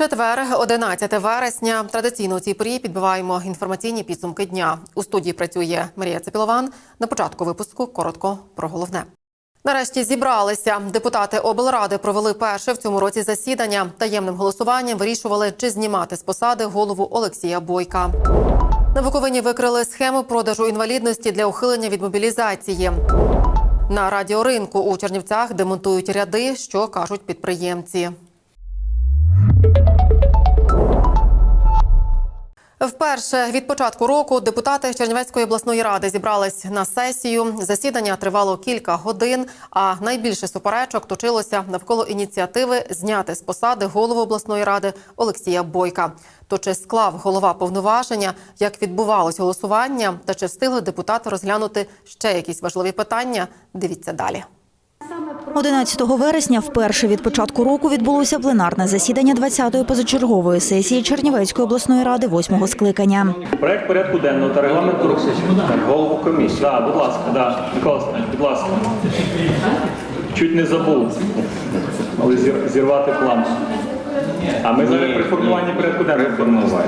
Четвер, 11 вересня. Традиційно у цій порі підбиваємо інформаційні підсумки дня. У студії працює Марія Цепілован. На початку випуску коротко про головне. Нарешті зібралися. Депутати облради провели перше в цьому році засідання. Таємним голосуванням вирішували, чи знімати з посади голову Олексія Бойка. На Буковині викрили схему продажу інвалідності для ухилення від мобілізації. На радіоринку у Чернівцях демонтують ряди, що кажуть підприємці. Вперше від початку року депутати Чернівецької обласної ради зібрались на сесію. Засідання тривало кілька годин, а найбільше суперечок точилося навколо ініціативи зняти з посади голову обласної ради Олексія Бойка. То чи склав голова повноваження, як відбувалось голосування, та чи встигли депутати розглянути ще якісь важливі питання? Дивіться далі. 11 вересня вперше від початку року відбулося пленарне засідання 20-ї позачергової сесії Чернівецької обласної ради 8-го скликання. Проект порядку денного та регламенту Так, голову комісії. Да, будь ласка, да. Микола будь ласка. Чуть не забув. Але зірвати план. А ми зараз при формуванні порядку денного формуємо.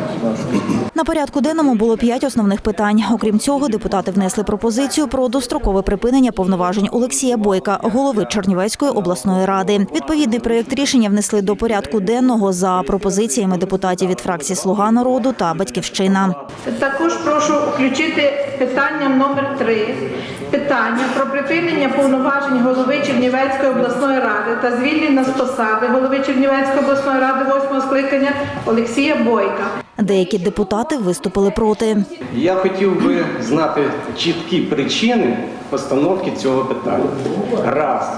На порядку денному було п'ять основних питань. Окрім цього, депутати внесли пропозицію про дострокове припинення повноважень Олексія Бойка, голови Чернівецької обласної ради. Відповідний проєкт рішення внесли до порядку денного за пропозиціями депутатів від фракції Слуга народу та Батьківщина. Також прошу включити питанням номер 3 питання про припинення повноважень голови Чернівецької обласної ради та звільнення з посади голови Чернівецької обласної ради 8 скликання Олексія Бойка. Деякі депутати виступили проти. Я хотів би знати чіткі причини постановки цього питання. Раз.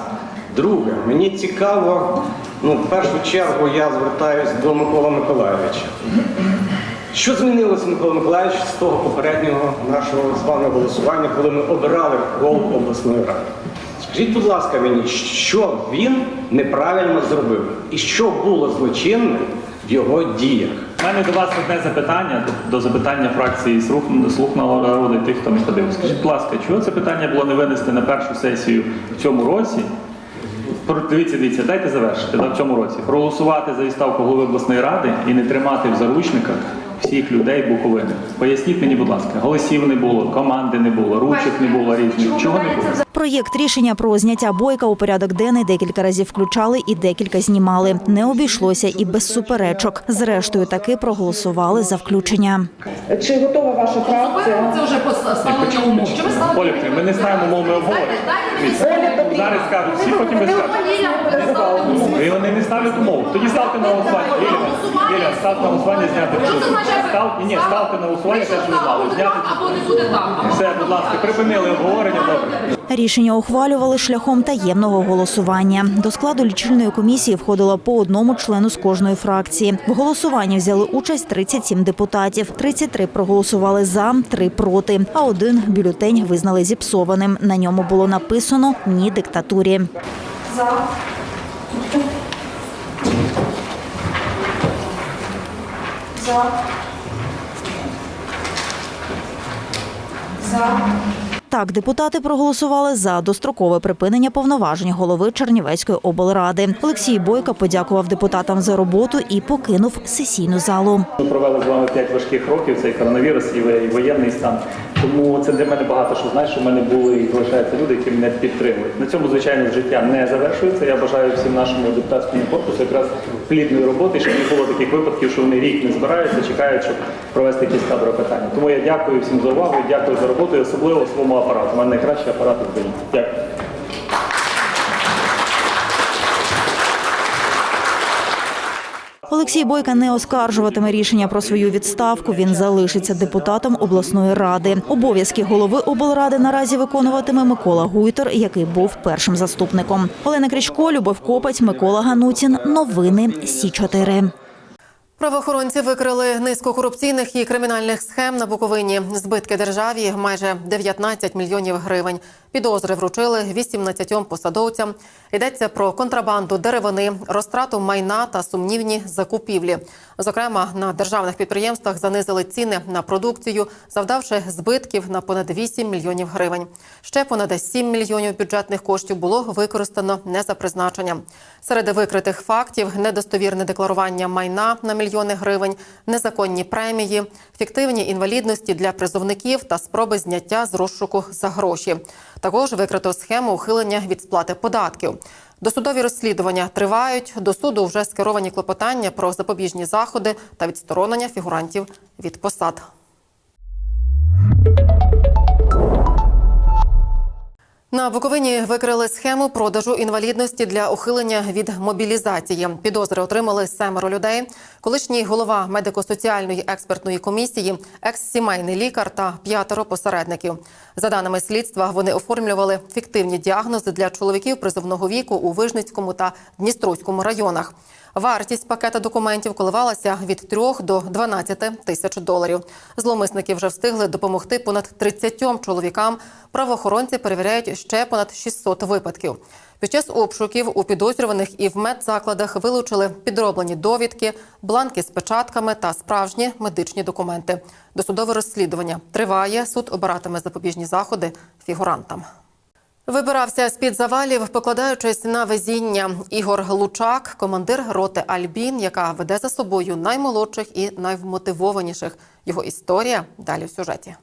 Друге, мені цікаво, ну, в першу чергу я звертаюся до Миколи Миколайовича. Що змінилося, Микола Миколайович, з того попереднього нашого з вами голосування, коли ми обирали голову обласної ради? Скажіть, будь ласка, мені, що він неправильно зробив і що було злочинне в його діях? У мене до вас одне запитання, до запитання фракції «Слух «Слух народу» і тих, хто не ходив. Скажіть, будь ласка, чого це питання було не винести на першу сесію в цьому році? Дивіться, дивіться, дайте завершити да, в цьому році. Проголосувати за відставку голови обласної ради і не тримати в заручниках всіх людей Буковини. Поясніть мені, будь ласка, голосів не було, команди не було, ручок не було різних. Чого не було? Проєкт рішення про зняття бойка у порядок денний декілька разів включали і декілька знімали. Не обійшлося і без суперечок. Зрештою, таки проголосували за включення. Чи готова ваша фракція? Це вже поставлення умов. Ми не ставимо мов, ми обговорюємо. Зараз скажуть всі, потім без. Ви вони не ставлять умов. Тоді ставте на голосування. Лілія, став ставте на голосування зняти. Став, ні, ні, ставте на голосування, те, що ви знали. Зняти. Все, будь ласка, припинили обговорення, добре. Рішення ухвалювали шляхом таємного голосування. До складу лічильної комісії входило по одному члену з кожної фракції. В голосуванні взяли участь 37 депутатів. 33 проголосували за, 3 проти. А один бюлетень визнали зіпсованим. На ньому було написано Ні диктатурі. Так, депутати проголосували за дострокове припинення повноважень голови Чернівецької облради. Олексій Бойко подякував депутатам за роботу і покинув сесійну залу. Ми провели з вами 5 важких років, цей коронавірус і воєнний стан. Тому це для мене багато що знаєш, в мене були і залишаються люди, які мене підтримують. На цьому, звичайно, життя не завершується. Я бажаю всім нашому депутатському корпусу якраз плідної роботи, щоб не було таких випадків, що вони рік не збираються, чекають, щоб провести якісь кадрові питання. Тому я дякую всім за увагу, дякую за роботу особливо своєму апарату. У мене найкращий апарат в Україні. Дякую. Олексій Бойко не оскаржуватиме рішення про свою відставку. Він залишиться депутатом обласної ради. Обов'язки голови облради наразі виконуватиме Микола Гуйтер, який був першим заступником. Олена Крічко, Любов Копець, Микола Ганутін. Новини Сі 4 Правоохоронці викрили низку корупційних і кримінальних схем на Буковині. Збитки державі майже 19 мільйонів гривень. Підозри вручили 18 посадовцям. Йдеться про контрабанду деревини, розтрату майна та сумнівні закупівлі. Зокрема, на державних підприємствах занизили ціни на продукцію, завдавши збитків на понад 8 мільйонів гривень. Ще понад 7 мільйонів бюджетних коштів було використано не за призначенням. Серед викритих фактів недостовірне декларування майна на мільйони гривень, незаконні премії, фіктивні інвалідності для призовників та спроби зняття з розшуку за гроші. Також викрито схему ухилення від сплати податків. Досудові розслідування тривають. До суду вже скеровані клопотання про запобіжні заходи та відсторонення фігурантів від посад. На Буковині викрили схему продажу інвалідності для ухилення від мобілізації. Підозри отримали семеро людей. Колишній голова медико-соціальної експертної комісії, екс-сімейний лікар та п'ятеро посередників. За даними слідства, вони оформлювали фіктивні діагнози для чоловіків призовного віку у Вижницькому та Дністровському районах. Вартість пакета документів коливалася від 3 до 12 тисяч доларів. Зловмисники вже встигли допомогти понад 30 чоловікам. Правоохоронці перевіряють ще понад 600 випадків. Під час обшуків у підозрюваних і в медзакладах вилучили підроблені довідки, бланки з печатками та справжні медичні документи. Досудове розслідування триває. Суд обиратиме запобіжні заходи фігурантам. Вибирався з-під завалів, покладаючись на везіння. Ігор Лучак, командир роти Альбін, яка веде за собою наймолодших і найвмотивованіших. Його історія далі в сюжеті.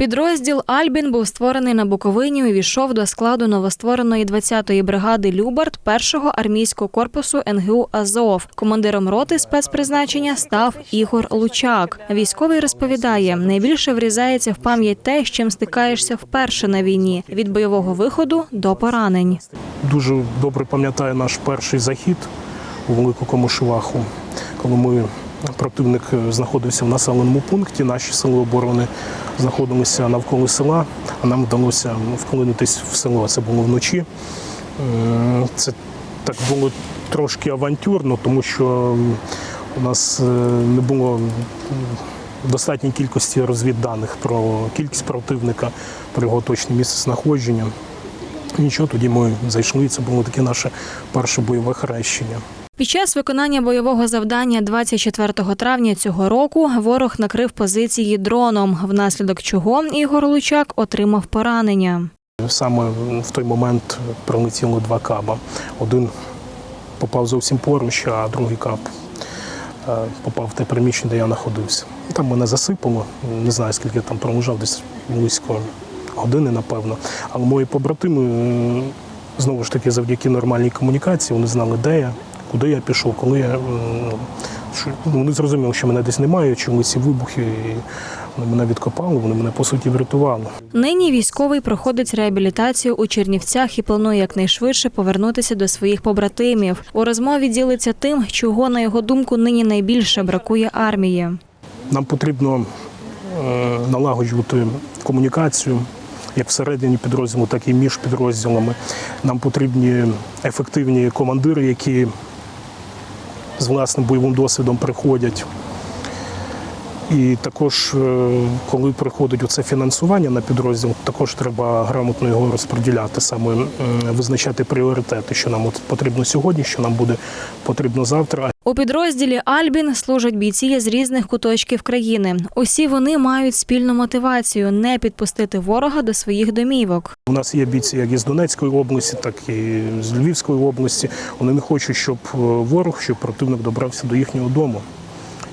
Підрозділ Альбін був створений на Буковині. і Увійшов до складу новоствореної 20-ї бригади Любард першого армійського корпусу НГУ Азов. Командиром роти спецпризначення став Ігор Лучак. Військовий розповідає: найбільше врізається в пам'ять те, з чим стикаєшся вперше на війні від бойового виходу до поранень. Дуже добре пам'ятаю наш перший захід у Велику Комишуваху, коли ми противник знаходився в населеному пункті. Наші сили оборони знаходилися навколо села, а нам вдалося вклинитись в село. Це було вночі. Е, Це так було трошки авантюрно, тому що у нас е, не було достатньої кількості розвідданих про кількість противника, про його точне місце знаходження. Нічого, тоді ми зайшли, і це було таке наше перше бойове хрещення. Під час виконання бойового завдання 24 травня цього року ворог накрив позиції дроном, внаслідок чого Ігор Лучак отримав поранення. Саме в той момент прилетіло два каба. Один попав зовсім поруч, а другий каб е, попав в те приміщення, де я знаходився. Там мене засипало, не знаю, скільки я там пролежав, десь близько години, напевно. Але мої побратими, е, знову ж таки, завдяки нормальній комунікації, вони знали, де я, куди я пішов, коли я. м, що- Вони зрозуміли, що мене десь немає, чому ці вибухи, і вони мене відкопали, вони мене по суті врятували. Нині військовий проходить реабілітацію у Чернівцях і планує якнайшвидше повернутися до своїх побратимів. У розмові ділиться тим, чого на його думку нині найбільше бракує армії. Нам потрібно е, налагоджувати комунікацію як всередині підрозділу, так і між підрозділами. Нам потрібні ефективні командири, які з власним бойовим досвідом приходять. І також, е, коли приходить оце фінансування на підрозділ, також треба грамотно його розподіляти, саме визначати пріоритети, що нам от потрібно сьогодні, що нам буде потрібно завтра. У підрозділі Альбін служать бійці з різних куточків країни. Усі вони мають спільну мотивацію не підпустити ворога до своїх домівок. У нас є бійці як із Донецької області, так і з Львівської області. Вони не хочуть, щоб е, ворог, щоб противник добрався до їхнього дому.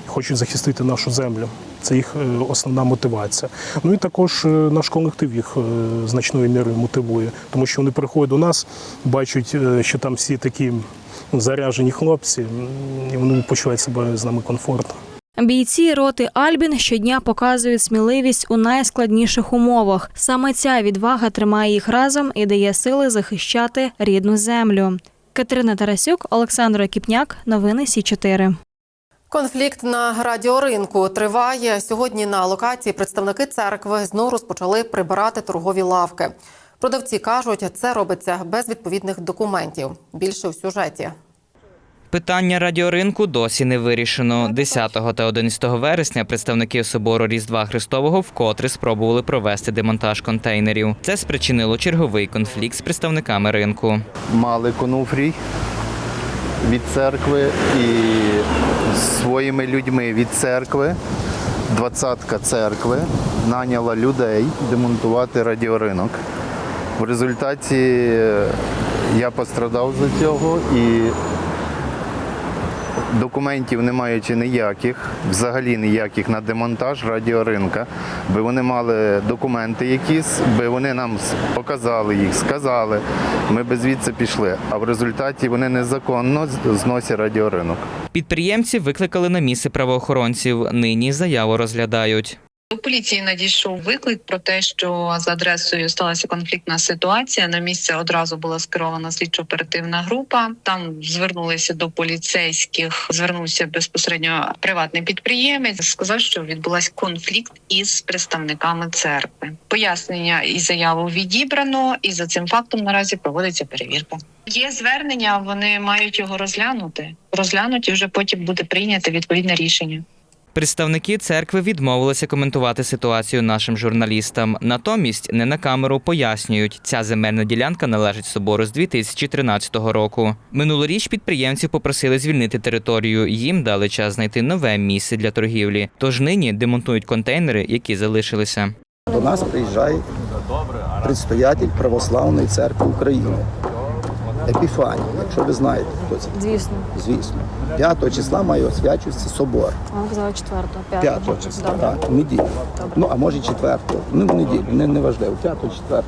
Хочуть захистити нашу землю. Це їх е, основна мотивація. Ну і також е, наш колектив їх значною мірою мотивує, тому що вони приходять до нас, бачать, що там всі такі заряжені хлопці, і вони почувають себе з нами комфортно. Бійці роти Альбін щодня показують сміливість у найскладніших умовах. Саме ця відвага тримає їх разом і дає сили захищати рідну землю. Катерина Тарасюк, Олександр Кіпняк, новини Сі 4 Конфлікт на радіоринку триває. Сьогодні на локації представники церкви знову розпочали прибирати торгові лавки. Продавці кажуть, це робиться без відповідних документів. Більше у сюжеті. Питання радіоринку досі не вирішено. 10 та 11 вересня представники собору Різдва Христового вкотре спробували провести демонтаж контейнерів. Це спричинило черговий конфлікт з представниками ринку. мали конуфрій від церкви і своїми людьми від церкви. Двадцятка церкви наняла людей демонтувати радіоринок. В результаті е, я пострадав за цього і документів не маючи ніяких, взагалі ніяких на демонтаж радіоринка, би вони мали документи якісь, би вони нам показали їх, сказали, ми би звідси пішли. А в результаті вони незаконно зносять радіоринок. Підприємці викликали на місце правоохоронців. Нині заяву розглядають. До поліції надійшов виклик про те, що за адресою сталася конфліктна ситуація. На місце одразу була скерована слідчо-оперативна група. Там звернулися до поліцейських. Звернувся безпосередньо приватний підприємець. Сказав, що відбулася конфлікт із представниками церкви. Пояснення і заяву відібрано, і за цим фактом наразі проводиться перевірка. Є звернення, вони мають його розглянути. Розглянуть і вже потім буде прийнято відповідне рішення. Представники церкви відмовилися коментувати ситуацію нашим журналістам. Натомість не на камеру пояснюють, ця земельна ділянка належить собору з 2013 року. Минулоріч підприємці попросили звільнити територію. Їм дали час знайти нове місце для торгівлі. Тож нині демонтують контейнери, які залишилися. До нас приїжджає предстоятель Православної церкви України. Епіфаній, якщо ви знаєте, хто це. Звісно, Звісно. 5 числа має освячуватися собор. вона казала четвертого, 5 числа, так, в неділю. Ну, а може 4, ну в неділю, не, не важливо, 5 4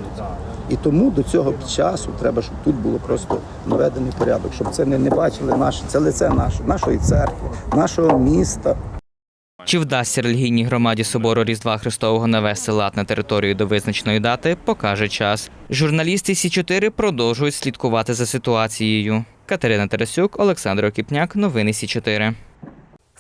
І тому до цього часу треба, щоб тут було просто наведений порядок, щоб це не, не бачили наше, це лице наше, нашої церкви, нашого міста. Чи вдасться релігійній громаді собору Різдва Христового навести лад на територію до визначеної дати, покаже час. Журналісти Сі 4 продовжують слідкувати за ситуацією. Катерина Тарасюк, Олександр Окіпняк, новини Сі 4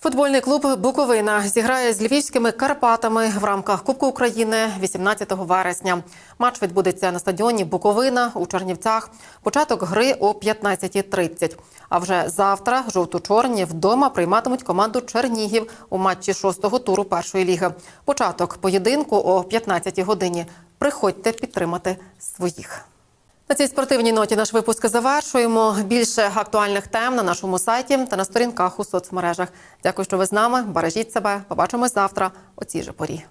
Футбольний клуб Буковина зіграє з львівськими Карпатами в рамках Кубку України 18 вересня. Матч відбудеться на стадіоні Буковина у Чернівцях. Початок гри о 15.30. А вже завтра жовто-чорні вдома прийматимуть команду Чернігів у матчі шостого туру першої ліги. Початок поєдинку о 15 годині. Приходьте підтримати своїх. На цій спортивній ноті наш випуск завершуємо. Більше актуальних тем на нашому сайті та на сторінках у соцмережах. Дякую, що ви з нами. Бережіть себе. Побачимось завтра о цій же порі.